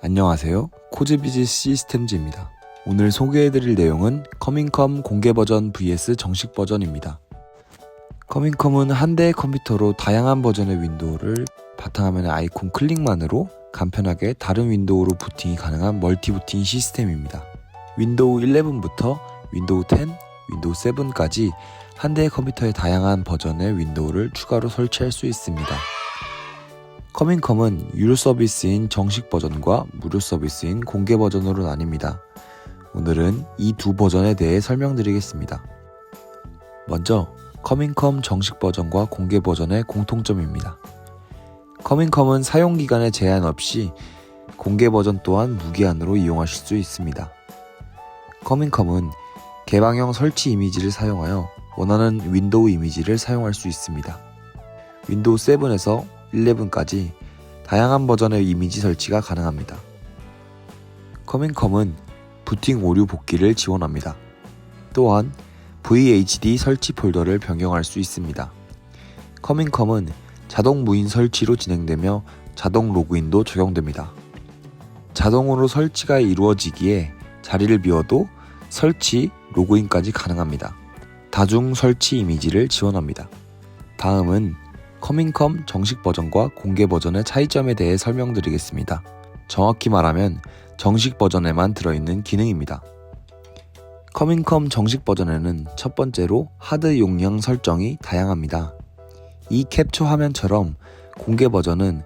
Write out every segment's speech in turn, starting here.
안녕하세요. 코즈비즈 시스템즈입니다. 오늘 소개해드릴 내용은 커밍컴 공개 버전 vs 정식 버전입니다. 커밍컴은 한 대의 컴퓨터로 다양한 버전의 윈도우를 바탕화면의 아이콘 클릭만으로 간편하게 다른 윈도우로 부팅이 가능한 멀티 부팅 시스템입니다. 윈도우 11부터 윈도우 10, 윈도우 7까지 한 대의 컴퓨터에 다양한 버전의 윈도우를 추가로 설치할 수 있습니다. 커밍컴은 유료 서비스인 정식 버전과 무료 서비스인 공개 버전으로 나뉩니다. 오늘은 이 두 버전에 대해 설명드리겠습니다. 먼저 커밍컴 정식 버전과 공개 버전의 공통점입니다. 커밍컴은 사용 기간에 제한 없이 공개 버전 또한 무기한으로 이용하실 수 있습니다. 커밍컴은 개방형 설치 이미지를 사용하여 원하는 윈도우 이미지를 사용할 수 있습니다. 윈도우 7에서 11까지 다양한 버전의 이미지 설치가 가능합니다. 커밍컴은 부팅 오류 복귀를 지원합니다. 또한 VHD 설치 폴더를 변경할 수 있습니다. 커밍컴은 자동 무인 설치로 진행되며 자동 로그인도 적용됩니다. 자동으로 설치가 이루어지기에 자리를 비워도 설치, 로그인까지 가능합니다. 다중 설치 이미지를 지원합니다. 다음은 커밍컴 정식 버전과 공개 버전의 차이점에 대해 설명드리겠습니다. 정확히 말하면 정식 버전에만 들어있는 기능입니다. 커밍컴 정식 버전에는 첫 번째로 하드 용량 설정이 다양합니다. 이 캡처 화면처럼 공개 버전은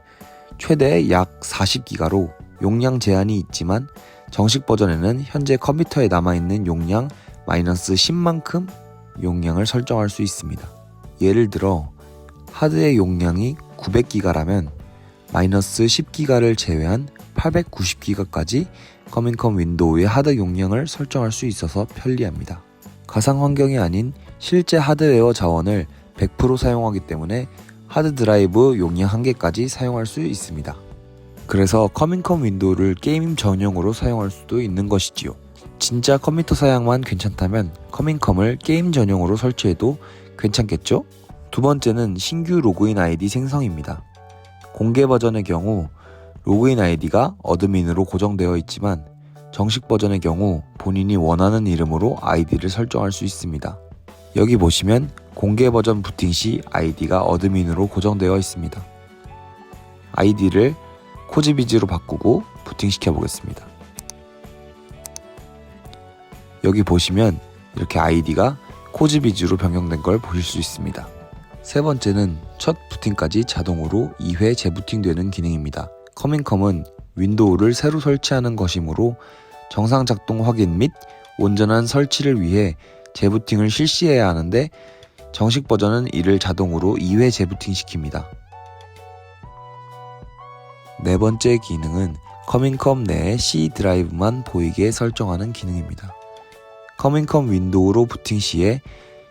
최대 약 40기가로 용량 제한이 있지만 정식 버전에는 현재 컴퓨터에 남아있는 용량 마이너스 10만큼 용량을 설정할 수 있습니다. 예를 들어 하드의 용량이 900기가라면 마이너스 10기가를 제외한 890기가까지 커밍컴 윈도우의 하드 용량을 설정할 수 있어서 편리합니다. 가상 환경이 아닌 실제 하드웨어 자원을 100% 사용하기 때문에 하드 드라이브 용량 한 개까지 사용할 수 있습니다. 그래서 커밍컴 윈도우를 게임 전용으로 사용할 수도 있는 것이지요. 진짜 컴퓨터 사양만 괜찮다면 커밍컴을 게임 전용으로 설치해도 괜찮겠죠? 두 번째는 신규 로그인 아이디 생성입니다. 공개 버전의 경우 로그인 아이디가 어드민으로 고정되어 있지만 정식 버전의 경우 본인이 원하는 이름으로 아이디를 설정할 수 있습니다. 여기 보시면 공개 버전 부팅 시 아이디가 어드민으로 고정되어 있습니다. 아이디를 코즈비즈로 바꾸고 부팅시켜 보겠습니다. 여기 보시면 이렇게 아이디가 코즈비즈로 변경된 걸 보실 수 있습니다. 세 번째는 첫 부팅까지 자동으로 2회 재부팅되는 기능입니다. 커밍컴은 윈도우를 새로 설치하는 것이므로 정상 작동 확인 및 온전한 설치를 위해 재부팅을 실시해야 하는데 정식 버전은 이를 자동으로 2회 재부팅 시킵니다. 네 번째 기능은 커밍컴 내에 C 드라이브만 보이게 설정하는 기능입니다. 커밍컴 윈도우로 부팅 시에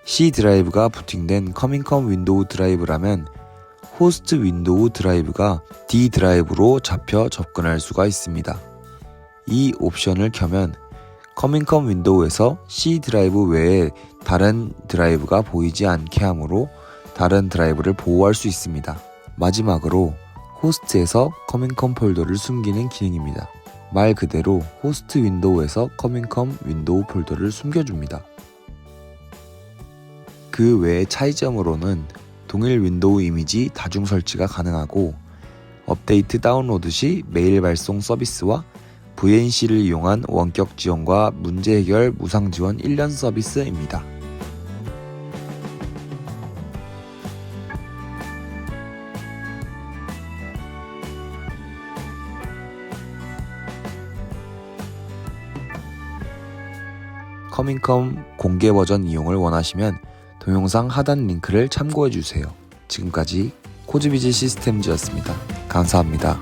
C 드라이브가 부팅된 커밍컴 윈도우 드라이브라면 호스트 윈도우 드라이브가 D 드라이브로 잡혀 접근할 수가 있습니다. 이 옵션을 켜면 커밍컴 윈도우에서 C 드라이브 외에 다른 드라이브가 보이지 않게 하므로 다른 드라이브를 보호할 수 있습니다. 마지막으로 호스트에서 커밍컴 폴더를 숨기는 기능입니다. 말 그대로 호스트 윈도우에서 커밍컴 윈도우 폴더를 숨겨줍니다. 그 외의 차이점으로는 동일 윈도우 이미지 다중 설치가 가능하고 업데이트 다운로드 시 메일 발송 서비스와 VNC를 이용한 원격 지원과 문제 해결 무상 지원 1년 서비스입니다. 커밍컴 공개 버전 이용을 원하시면 동영상 하단 링크를 참고해 주세요. 지금까지 코즈비즈 시스템즈였습니다. 감사합니다.